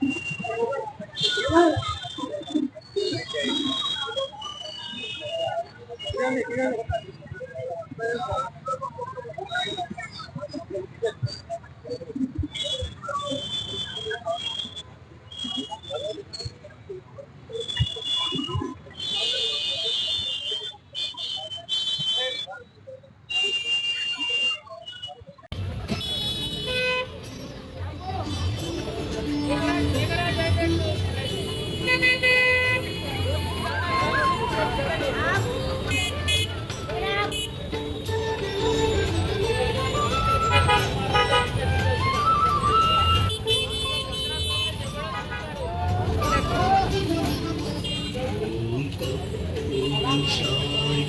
Thank you.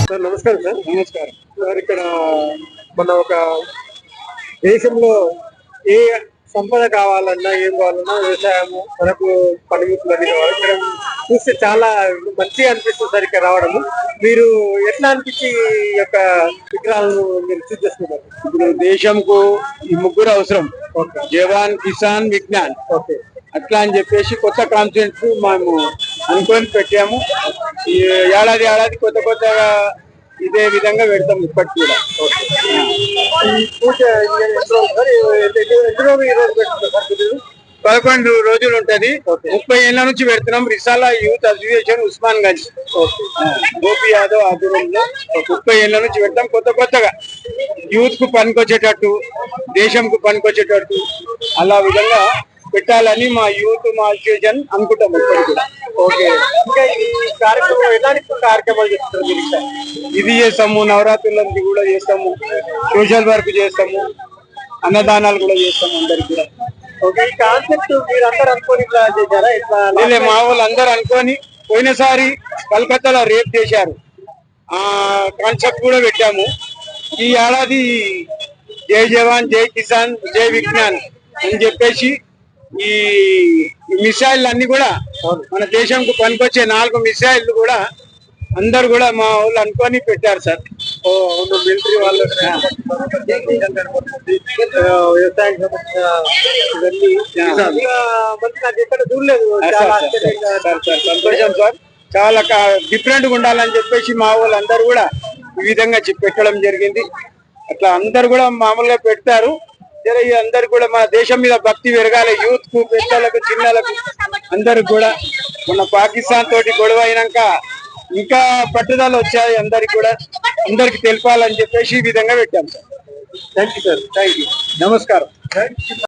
Sir నమస్కారం sir. నమస్కారం sir ఇక్కడ మన ఒక దేశంలో ఏ సంపద కావాలన్నా ఏం కావాలన్నా వ్యవసాయము మనకు పనిముట్లు అన్ని కావాలి ఇక్కడ చూస్తే చాలా మంచిగా అనిపిస్తుంది సార్ ఇక్కడ రావడము. మీరు ఎట్లా అనిపించి ఈ యొక్క విగ్రహాలను మీరు చూస్ చేసుకున్నారు? ఇప్పుడు దేశంకు ఈ ముగ్గురు అవసరం. జవాన్ కిసాన్ విజ్ఞాన్. ఓకే. అట్లా అని చెప్పేసి కొత్త కాన్ఫిడెన్స్ మేము అనుకొని పెట్టాము. ఈ ఏడాది ఏడాది కొత్త కొత్తగా ఇదే విధంగా పెడతాం ఇప్పటికి కూడా. పూజ ఎన్ని రోజులు? పదకొండు రోజులు ఉంటది. ముప్పై ఏళ్ళ నుంచి పెడుతున్నాం. Risala youth association Osman Gunj. Gopi Yadav ఆధ్వర్యంలో ముప్పై ఏళ్ళ నుంచి పెడతాం. కొత్త కొత్తగా యూత్కు పనికొచ్చేటట్టు దేశంకు పనికొచ్చేటట్టు అలా విధంగా పెట్టాలని మా యూత్ మా అసోసియేషన్ అనుకుంటాం ఇప్పటికి కూడా. ఓకే. ఇంకా ఈ కార్యక్రమం ఎలాంటి కార్యక్రమాలు చేస్తారు ఇది చేస్తాము నవరాత్రులకి కూడా చేస్తాము సోషల్ వర్క్ చేస్తాము అన్నదానాలు కూడా చేస్తాము అందరికి కూడా. ఈ కాన్సెప్ట్ మీరు అందరు అనుకోని ఇట్లా చేశారా? ఇట్లా వీళ్ళే మా వాళ్ళు అందరూ అనుకొని పోయినసారి కలకత్తాలో రేప్ చేశారు. ఆ కాన్సెప్ట్ కూడా పెట్టాము. ఈ ఏడాది జై జవాన్ జై కిసాన్ జై విజ్ఞాన్ అని చెప్పేసి ఈ మిసైల్ అన్ని కూడా మన దేశంకు పనికొచ్చే నాలుగు మిసైల్ కూడా అందరు కూడా మా వాళ్ళు అనుకొని పెట్టారు సార్. అవును మిలిటరీ వాళ్ళు వ్యవసాయానికి సంబంధించిన ఇవన్నీ. ఇంకా మంచి నాకు ఎక్కడ చూడలేదు. చాలా ఆశ్చర్యంగా సార్, సార్, సంతోషం సార్. చాలా డిఫరెంట్గా ఉండాలని చెప్పేసి మా వాళ్ళు అందరు కూడా ఈ విధంగా పెట్టడం జరిగింది. అట్లా అందరు కూడా మామూలుగా పెడతారు. అందరు కూడా మన దేశం మీద భక్తి పెరగాలి. యూత్కు పెద్దలకు చిన్నలకు అందరికి కూడా మన పాకిస్తాన్ తోటి గొడవ అయినాక ఇంకా పట్టుదల వచ్చాయి అందరికి కూడా. అందరికి తెలిపాలని చెప్పేసి ఈ విధంగా పెట్టాం sir. Thank you sir thank you నమస్కారం.